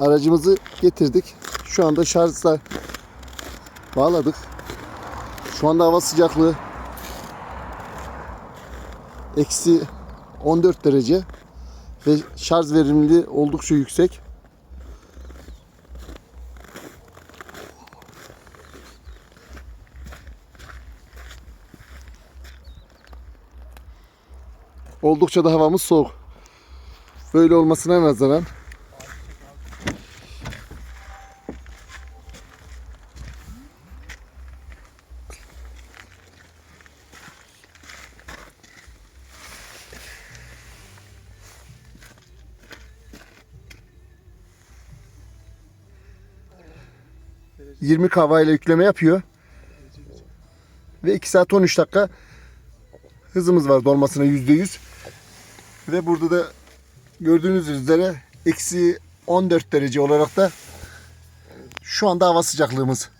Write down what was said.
aracımızı getirdik. Şu anda şarjla bağladık. Şu anda hava sıcaklığı eksi 14 derece ve şarj verimliliği oldukça yüksek. Oldukça da havamız soğuk. Böyle olmasına nazaran ...20 kahvayla yükleme yapıyor. Ve 2 saat 13 dakika... ...hızımız var dolmasına %100. Ve burada da... ...gördüğünüz üzere... ...eksi 14 derece olarak da... ...şu anda hava sıcaklığımız.